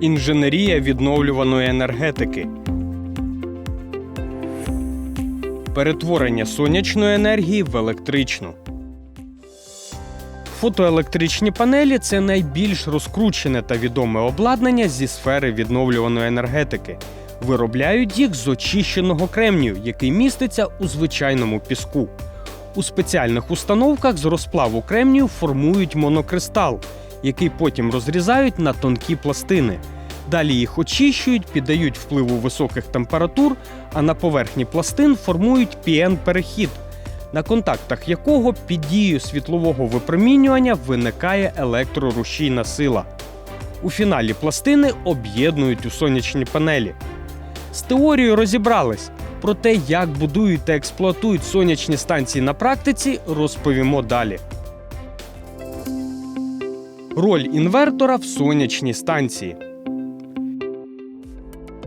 Інженерія відновлюваної енергетики. Перетворення сонячної енергії в електричну. Фотоелектричні панелі це найбільш розкручене та відоме обладнання зі сфери відновлюваної енергетики. Виробляють їх з очищеного кремнію, який міститься у звичайному піску. У спеціальних установках з розплаву кремнію формують монокристал, який потім розрізають на тонкі пластини. Далі їх очищують, піддають впливу високих температур, а на поверхні пластин формують піен-перехід, на контактах якого під дією світлового випромінювання виникає електрорушійна сила. У фіналі пластини об'єднують у сонячні панелі. З теорією розібрались. Про те, як будують та експлуатують сонячні станції на практиці, розповімо далі. Роль інвертора в сонячній станції.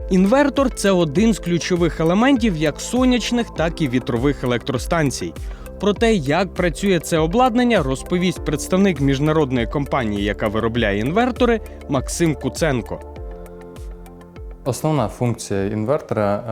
Інвертор це один з ключових елементів як сонячних, так і вітрових електростанцій. Про те, як працює це обладнання, розповість представник міжнародної компанії, яка виробляє інвертори, Максим Куценко. Основна функція інвертора,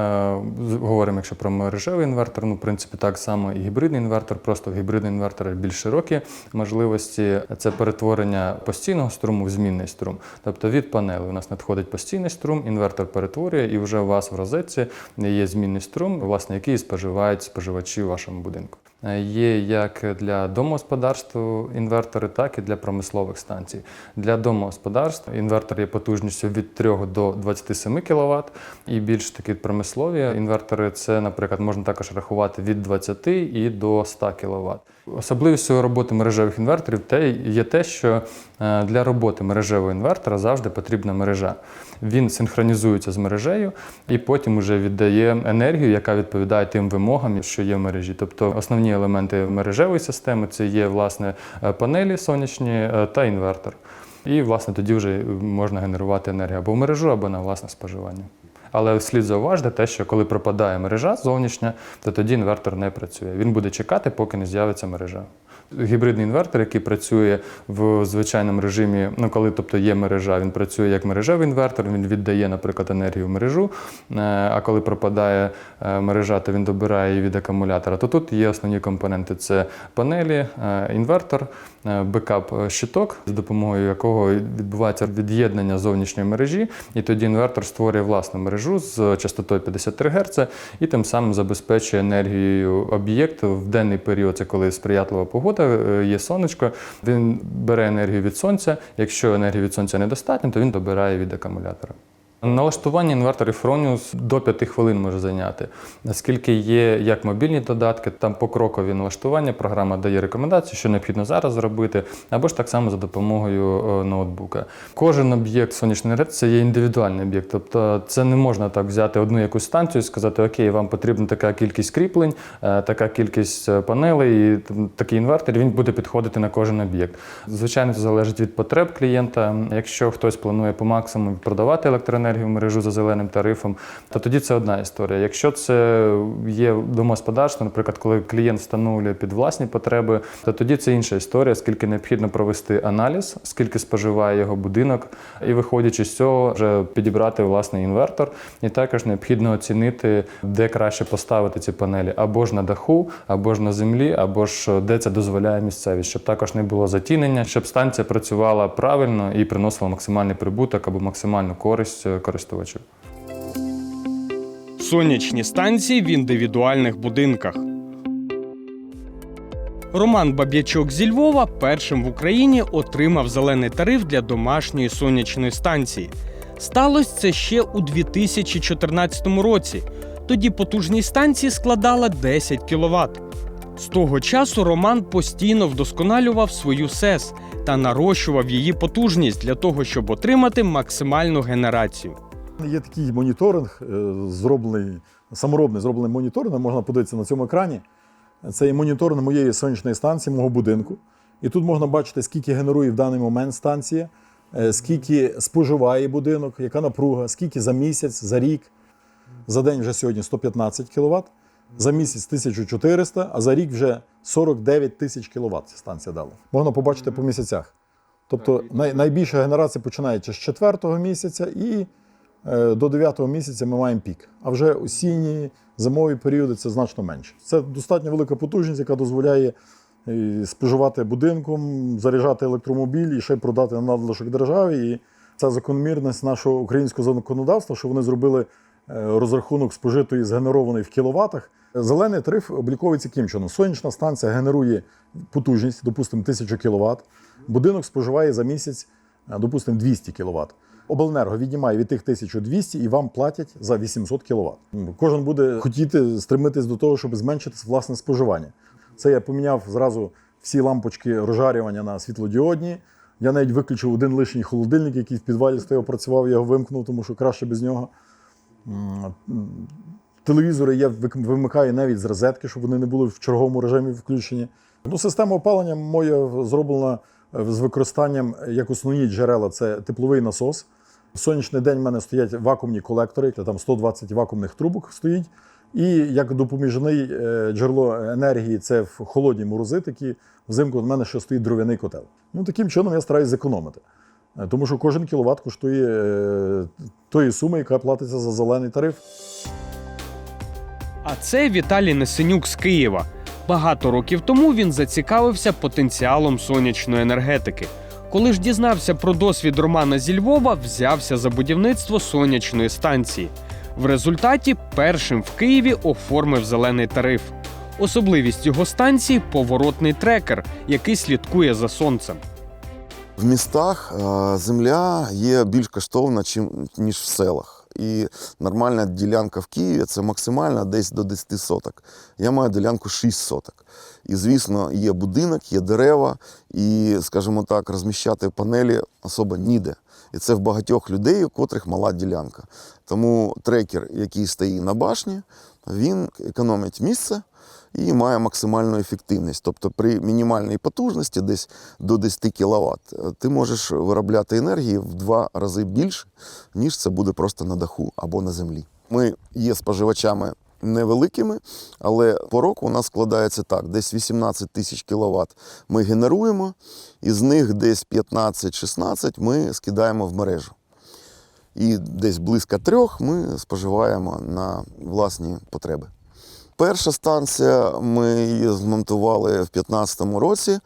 е, говоримо, якщо про мережевий інвертор, ну, в принципі, так само і гібридний інвертор, просто в гібридний інвертор більш широкі можливості. Це перетворення постійного струму в змінний струм. Тобто від панели у нас надходить постійний струм, інвертор перетворює, і вже у вас в розетці є змінний струм, власне, який споживають споживачі в вашому будинку. Е, Є як для домогосподарств інвертори, так і для промислових станцій. Для домогосподарств інвертор є потужністю від 3 до 27 кВт. І більш такі промислові інвертори це, наприклад, можна також рахувати від 20 і до 100 кВт. Особливістю роботи мережевих інверторів є те, що е, для роботи мережевого інвертора завжди потрібна мережа. Він синхронізується з мережею і потім вже віддає енергію, яка відповідає тим вимогам, що є в мережі. Тобто основні елементи мережевої системи це є власне е, панелі сонячні е, та інвертор. І власне тоді вже можна генерувати енергію або в мережу, або на власне споживання. Але слід зауважити те, що коли пропадає мережа зовнішня, то тоді інвертор не працює. Він буде чекати, поки не з'явиться мережа. Гібридний інвертор, який працює в звичайному режимі, ну коли тобто є мережа, він працює як мережевий інвертор, він віддає, наприклад, енергію в мережу. е, А коли пропадає е, мережа, то він добирає її від акумулятора. То тут є основні компоненти: це панелі, е, інвертор, бекап-щиток, з допомогою якого відбувається від'єднання зовнішньої мережі, і тоді інвертор створює власну мережу з частотою 53 Гц і тим самим забезпечує енергією об'єкт в денний період, це коли сприятлива погода, е, є сонечко. Він бере енергію від сонця. Якщо енергії від сонця недостатньо, то він добирає від акумулятора. Налаштування інверторів Fronius до 5 хвилин може зайняти. Оскільки є як мобільні додатки, там покрокові налаштування, програма дає рекомендації, що необхідно зараз зробити, або ж так само за допомогою е, ноутбука. Кожен об'єкт сонячної енергії це є індивідуальний об'єкт, тобто це не можна так взяти одну якусь станцію і сказати, окей, вам потрібна така кількість кріплень, е, така кількість е, панелей, і такий інвертор, він буде підходити на кожен об'єкт. Звичайно, це залежить від потреб клієнта. Якщо хтось планує по максимуму продавати електроенергію в мережу за зеленим тарифом, то тоді це одна історія. Якщо це є домогосподарство, наприклад, коли клієнт встановлює під власні потреби, то тоді це інша історія, скільки необхідно провести аналіз, скільки споживає його будинок, і виходячи з цього, вже підібрати власний інвертор. І також необхідно оцінити, де краще поставити ці панелі, або ж на даху, або ж на землі, або ж де це дозволяє місцевість, щоб також не було затінення, щоб станція працювала правильно і приносила максимальний прибуток або максимальну користь користувачу. Сонячні станції в індивідуальних будинках. Роман Баб'ячок зі Львова першим в Україні отримав зелений тариф для домашньої сонячної станції. Сталося це ще у 2014 році. Тоді потужність станції складала 10 кВт. З того часу Роман постійно вдосконалював свою СЕС та нарощував її потужність для того, щоб отримати максимальну генерацію. Є такий моніторинг, е, зроблений, саморобний зроблений моніторинг, можна подивитися на цьому екрані. Це є моніторинг моєї сонячної станції, мого будинку. І тут можна бачити, скільки генерує в даний момент станція. е, скільки споживає будинок, яка напруга, скільки за місяць, за рік. За день вже сьогодні 115 кВт, за місяць 1400, а за рік вже 49 тисяч кВт ця станція дала. Можна побачити по місяцях. Тобто най, найбільша генерація починається з 4 місяця і е, до 9 місяця ми маємо пік. А вже осінні, зимові періоди це значно менше. Це достатньо велика потужність, яка дозволяє е, споживати будинком, заряджати електромобіль і ще продати на надлишок державі. І це закономірність нашого українського законодавства, що вони зробили розрахунок спожитої згенерованої в кіловатах. Зелений тариф обліковується яким чином. Сонячна станція генерує потужність, допустимо, 1000 кВт. Будинок споживає за місяць, е, допустимо, 200 кВт. Обленерго віднімає від тих 1200 і вам платять за 800 кВт. Кожен буде хотіти стремитись до того, щоб зменшити власне споживання. Це я поміняв зразу всі лампочки розжарювання на світлодіодні. Я навіть виключив один лишній холодильник, який в підвалі стояв, працював, я його вимкнув, тому що краще без нього. Телевізори я вимикаю навіть з розетки, щоб вони не були в черговому режимі включені. Ну, система опалення моя зроблена е, з використанням як основні джерела це тепловий насос. В сонячний день в мене стоять вакуумні колектори, там 120 вакуумних трубок стоїть. І як допоміжний е, джерело енергії це в холодні морози, такі взимку в мене ще стоїть дров'яний котел. Ну таким чином я стараюсь зекономити. Е, Тому що кожен кіловат коштує е, тої суми, яка платиться за зелений тариф. А це Віталій Несенюк з Києва. Багато років тому він зацікавився потенціалом сонячної енергетики. Коли ж дізнався про досвід Романа зі Львова, взявся за будівництво сонячної станції. В результаті першим в Києві оформив зелений тариф. Особливість його станції поворотний трекер, який слідкує за сонцем. В містах е, земля є більш коштовна, ніж в селах. І нормальна ділянка в Києві це максимально десь до 10 соток. Я маю ділянку 6 соток. І, звісно, є будинок, є дерева, і, скажімо так, розміщати панелі особо ніде. І це в багатьох людей, у котрих мала ділянка. Тому трекер, який стоїть на башні, він економить місце і має максимальну ефективність. Тобто при мінімальній потужності, десь до 10 кВт, ти можеш виробляти енергії в два рази більше, ніж це буде просто на даху або на землі. Ми є споживачами невеликими, але по року у нас складається так: десь 18 тисяч кВт ми генеруємо, і з них десь 15-16 ми скидаємо в мережу. І десь близько трьох ми споживаємо на власні потреби. Перша станція, ми її змонтували в 2015 році.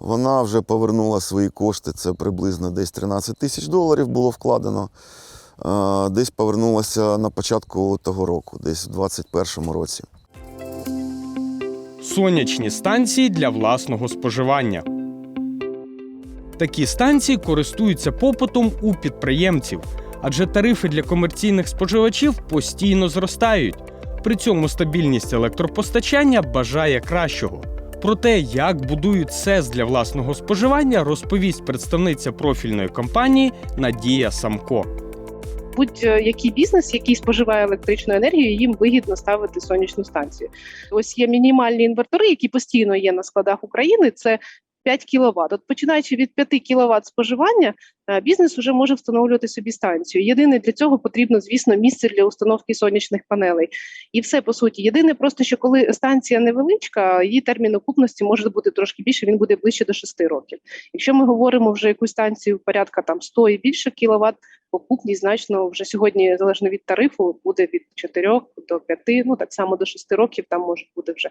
Вона вже повернула свої кошти. Це приблизно десь 13 тисяч доларів було вкладено. Е, Десь повернулася на початку того року, десь в 2021 році. сонячні станції для власного споживання. Такі станції користуються попитом у підприємців, адже тарифи для комерційних споживачів постійно зростають. При цьому стабільність електропостачання бажає кращого. Про те, як будують СЕС для власного споживання, розповість представниця профільної компанії Надія Самко. будь-який бізнес, який споживає електричну енергію, їм вигідно ставити сонячну станцію. Ось є мінімальні інвертори, які постійно є на складах України. Це 5 кВт. От починаючи від 5 кВт споживання, е, бізнес вже може встановлювати собі станцію. Єдине для цього потрібно, звісно, місце для установки сонячних панелей. І все по суті. Єдине, просто що коли станція невеличка, її термін окупності може бути трошки більше. Він буде ближче до 6 років. Якщо ми говоримо вже якусь станцію порядка там 100 і більше кіловат, окупність значно вже сьогодні, залежно від тарифу, буде від 4 до 5, ну так само до 6 років. Там можуть бути вже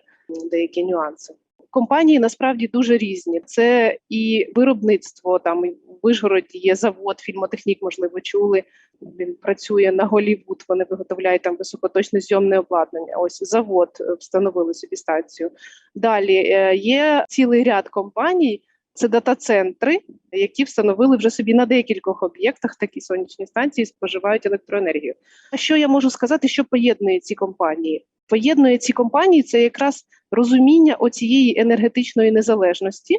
деякі нюанси. Компанії насправді дуже різні. Це і виробництво там в Вишгороді є завод, фільмотехнік, можливо, чули. Він працює на Голівуд. Вони виготовляють там високоточне зйомне обладнання. Ось завод е, встановили собі станцію. Далі е, є цілий ряд компаній. Це дата-центри, які встановили вже собі на декількох об'єктах такі сонячні станції, споживають електроенергію. А що я можу сказати, що поєднує ці компанії? Поєднує ці компанії це якраз розуміння оцієї енергетичної незалежності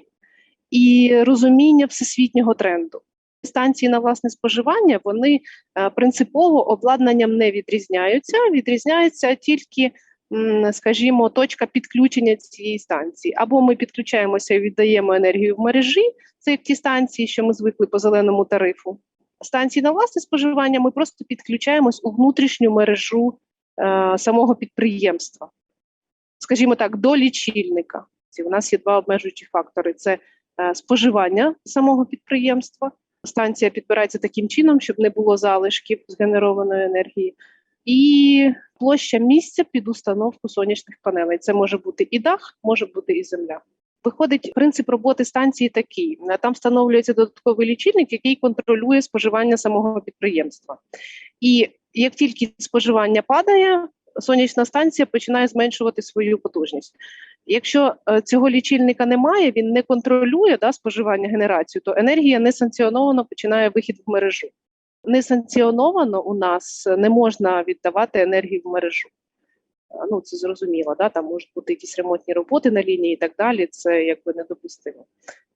і розуміння всесвітнього тренду. Станції на власне споживання вони е, принципово обладнанням не відрізняються, відрізняються тільки скажімо, точка підключення цієї станції. Або ми підключаємося і віддаємо енергію в мережі, це як ті станції, що ми звикли по зеленому тарифу. Станції на власне споживання ми просто підключаємось у внутрішню мережу самого підприємства. Скажімо так, до лічильника. У нас є два обмежуючі фактори: це е, споживання самого підприємства. Станція підбирається таким чином, щоб не було залишків згенерованої енергії, і площа місця під установку сонячних панелей. Це може бути і дах, може бути і земля. Виходить, принцип роботи станції такий: Е, там встановлюється додатковий лічильник, який контролює споживання самого підприємства. І як тільки споживання падає, сонячна станція починає зменшувати свою потужність. Якщо е, цього лічильника немає, він не контролює да, споживання генерацію, то енергія несанкціоновано починає вихід в мережу. Несанкціоновано у нас не можна віддавати енергію в мережу. Е, Ну, це зрозуміло, да? там можуть бути якісь ремонтні роботи на лінії і так далі. Це якби недопустимо.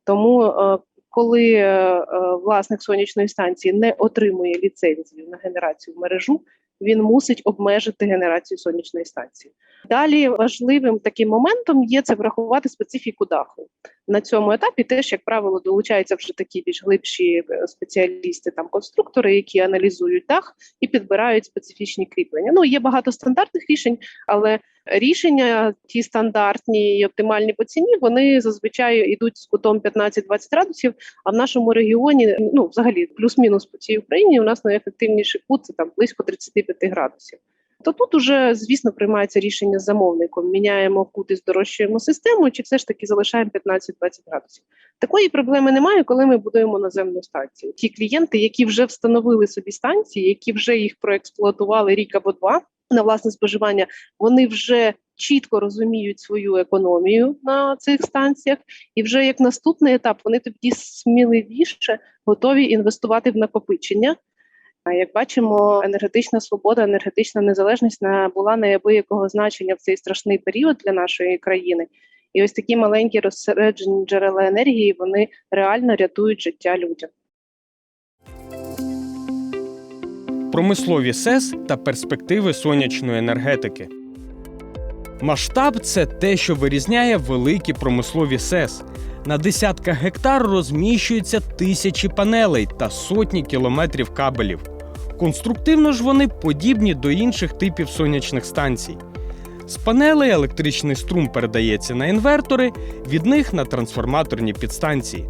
Тому, е, коли е, е, власник сонячної станції не отримує ліцензію на генерацію в мережу, він мусить обмежити генерацію сонячної станції. Далі важливим таким моментом є це врахувати специфіку даху. На цьому етапі теж, як правило, долучаються вже такі більш глибші е, спеціалісти, там конструктори, які аналізують дах і підбирають специфічні кріплення. Ну є багато стандартних рішень, але рішення ті стандартні і оптимальні по ціні, вони зазвичай йдуть з кутом 15-20 градусів. А в нашому регіоні, ну взагалі, плюс-мінус по цій Україні, у нас найефективніший кут це там близько 35 градусів. То тут уже, звісно, приймається рішення з замовником. Міняємо кут і здорожчуємо систему, чи все ж таки залишаємо 15-20 градусів. Такої проблеми немає, коли ми будуємо наземну станцію. Ті клієнти, які вже встановили собі станції, які вже їх проексплуатували рік або два на власне споживання, вони вже чітко розуміють свою економію на цих станціях, і вже як наступний етап вони тоді сміливіше готові інвестувати в накопичення. А Як бачимо, енергетична свобода, енергетична незалежність набула неабиякого значення в цей страшний період для нашої країни. І ось такі маленькі розсереджені джерела енергії вони реально рятують життя людям. Промислові СЕС та перспективи сонячної енергетики. Масштаб це те, що вирізняє великі промислові СЕС. На десятках гектар розміщуються тисячі панелей та сотні кілометрів кабелів. Конструктивно ж вони подібні до інших типів сонячних станцій. З панелей електричний струм передається на інвертори, від них на трансформаторні підстанції.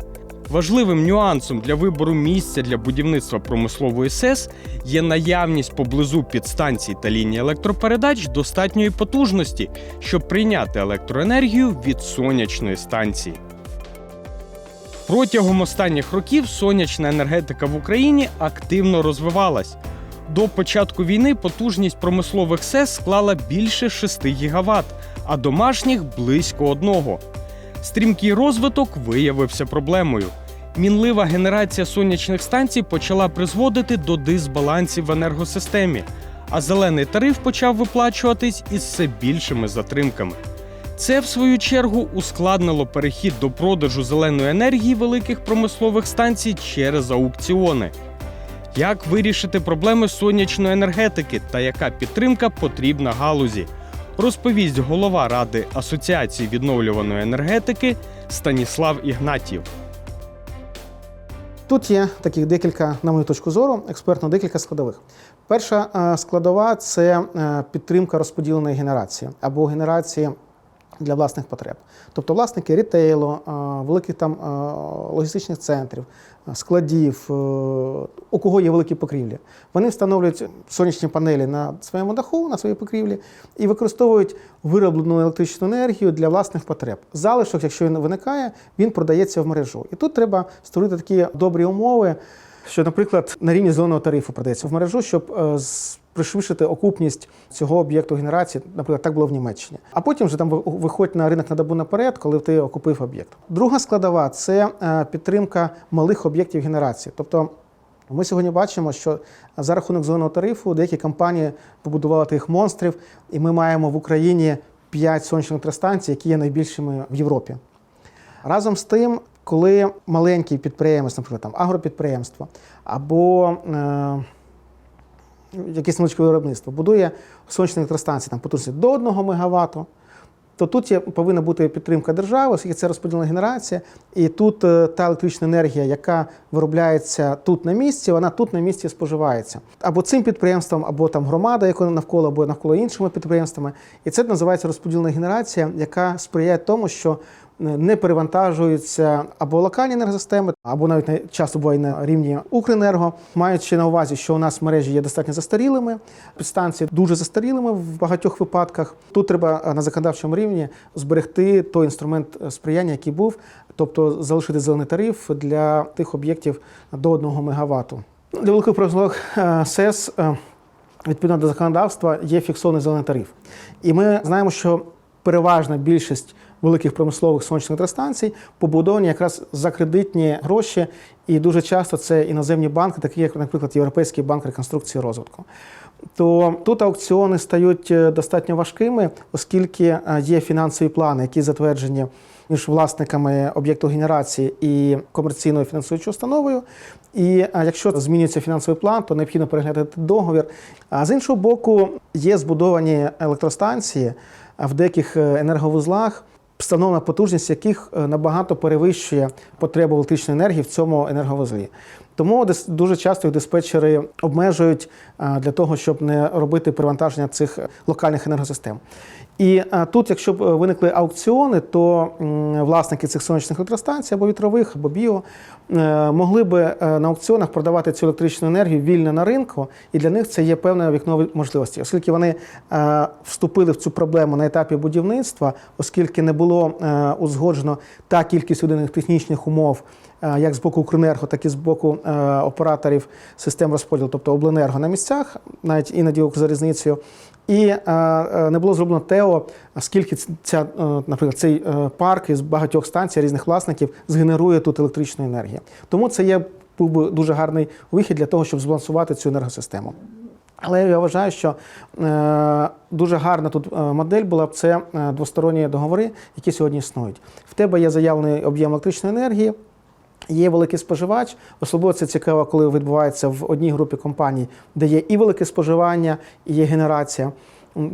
Важливим нюансом для вибору місця для будівництва промислової СЕС є наявність поблизу підстанцій та ліній електропередач достатньої потужності, щоб прийняти електроенергію від сонячної станції. Протягом останніх років сонячна енергетика в Україні активно розвивалась. До початку війни потужність промислових СЕС склала більше 6 ГВт, а домашніх близько одного. Стрімкий розвиток виявився проблемою. Мінлива генерація сонячних станцій почала призводити до дисбалансів в енергосистемі, а зелений тариф почав виплачуватись із все більшими затримками. Це, в свою чергу, ускладнило перехід до продажу зеленої енергії великих промислових станцій через аукціони. Як вирішити проблеми сонячної енергетики та яка підтримка потрібна галузі? Розповість голова Ради Асоціації відновлюваної енергетики Станіслав Ігнатів. Тут є таких декілька, на мою точку зору, експертно декілька складових. Перша е, складова це е, підтримка розподіленої генерації або генерації для власних потреб. Тобто власники рітейлу, е, великих там е, логістичних центрів, е, складів, у кого є великі покрівлі, вони встановлюють сонячні панелі на своєму даху, на своїй покрівлі і використовують вироблену електричну енергію для власних потреб. Залишок, якщо він виникає, він продається в мережу. І тут треба створити такі добрі умови, що, наприклад, на рівні зеленого тарифу продається в мережу, щоб з- пришвидшити окупність цього об'єкту генерації, наприклад, так було в Німеччині. А потім вже там ви- виходь на ринок на добу наперед, коли ти окупив об'єкт. Друга складова це е, підтримка малих об'єктів генерації. Тобто ми сьогодні бачимо, що за рахунок зеленого тарифу деякі компанії побудували тих монстрів, і ми маємо в Україні 5 сонячних електростанцій, які є найбільшими в Європі. Разом з тим, коли маленький підприємець, наприклад, там агропідприємство або е, якесь невеличке виробництво, будує сонячні електростанції там потужності до 1 МВт, то тут є, повинна бути підтримка держави, оскільки це розподілена генерація, і тут е, та електрична енергія, яка виробляється тут на місці, вона тут на місці споживається. Або цим підприємством, або там громада, яка навколо, або навколо іншими підприємствами. І це називається розподілена генерація, яка сприяє тому, що не перевантажуються або локальні енергосистеми, або навіть на- часто буває на рівні Укренерго, маючи на увазі, що у нас мережі є достатньо застарілими, підстанції дуже застарілими в багатьох випадках. Тут треба е, на законодавчому рівні зберегти той інструмент е, сприяння, який був, тобто залишити зелений тариф для тих об'єктів до 1 МВт. Для великих промислових е, СЕС е, відповідно до законодавства є фіксований зелений тариф. І ми знаємо, що переважна більшість великих промислових сонячних електростанцій побудовані якраз за кредитні гроші, і дуже часто це іноземні банки, такі як, наприклад, Європейський банк реконструкції і розвитку. То тут аукціони стають е, достатньо важкими, оскільки е, є фінансові плани, які затверджені між власниками об'єкту генерації і комерційною фінансуючою установою. І е, якщо змінюється фінансовий план, то необхідно переглядати договір. А з іншого боку, є збудовані електростанції в деяких енерговузлах, встановлена потужність яких е, набагато перевищує потребу електричної енергії в цьому енерговузлі. Тому дуже часто їх диспетчери обмежують е, для того, щоб не робити перевантаження цих локальних енергосистем. І е, тут, якщо б е, виникли аукціони, то власники цих сонячних електростанцій або вітрових, або біо могли би на аукціонах продавати цю електричну енергію вільно на ринку, і для них це є певне вікно можливості, оскільки вони вступили в цю проблему на етапі будівництва, оскільки не було узгоджено та кількість виданих технічних умов. Е, Як з боку Укренерго, так і з боку е, операторів систем розподілу, тобто обленерго на місцях, навіть іноді Укрзалізницею. І е, не було зроблено ТЕО, скільки ця, наприклад, цей парк із багатьох станцій різних власників згенерує тут електричну енергію. Тому це є був би дуже гарний вихід для того, щоб збалансувати цю енергосистему. Але я вважаю, що дуже гарна тут модель була б це двосторонні договори, які сьогодні існують. В тебе є заявлений об'єм електричної енергії. Є великий споживач, особливо це цікаво, коли відбувається в одній групі компаній, де є і велике споживання, і є генерація.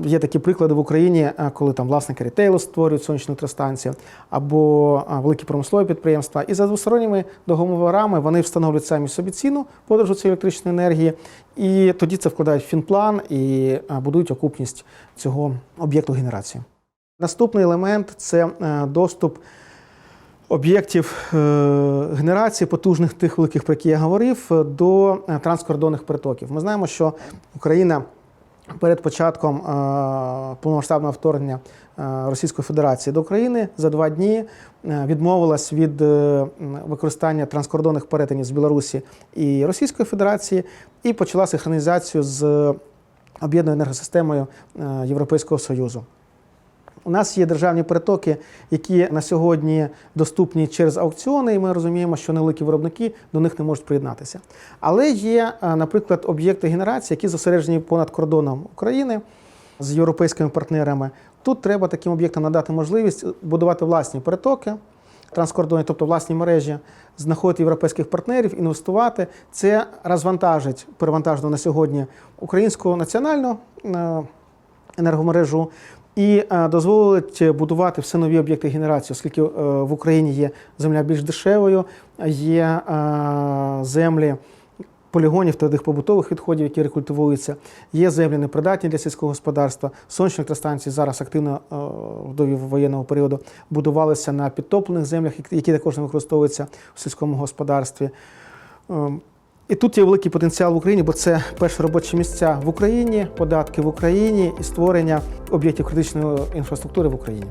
Є такі приклади в Україні, е, коли там власники рітейлу створюють сонячну електростанцію або великі промислові підприємства. І за двосторонніми договорами вони встановлюють самі собі ціну подорожу цієї електричної енергії, і тоді це вкладають в фінплан і будують окупність цього об'єкту генерації. Наступний елемент це е, доступ об'єктів е, генерації потужних тих великих, про які я говорив, е, до е, транскордонних притоків. Ми знаємо, що Україна перед початком повномасштабного вторгнення Російської Федерації до України за два дні відмовилась від використання транскордонних перетинів з Білорусі і Російської Федерації і почала синхронізацію з об'єднаною енергосистемою Європейського Союзу. У нас є державні перетоки, які на сьогодні доступні через аукціони, і ми розуміємо, що невеликі виробники до них не можуть приєднатися. Але є, е, наприклад, об'єкти генерації, які зосереджені понад кордоном України з європейськими партнерами. Тут треба таким об'єктам надати можливість будувати власні перетоки транскордонні, тобто власні мережі, знаходити європейських партнерів, інвестувати. Це розвантажить перевантажено на сьогодні українську національну е, енергомережу і е, дозволить будувати все нові об'єкти генерації, оскільки е, в Україні є земля більш дешевою, є е, землі. Полігонів твердих побутових відходів, які рекультивуються, є землі непридатні для сільського господарства. Сонячні електростанції зараз активно дові воєнного періоду будувалися на підтоплених землях, які- також не використовуються в сільському господарстві. І тут є великий потенціал в Україні, бо це перші робочі місця в Україні, податки в Україні і створення об'єктів критичної інфраструктури в Україні.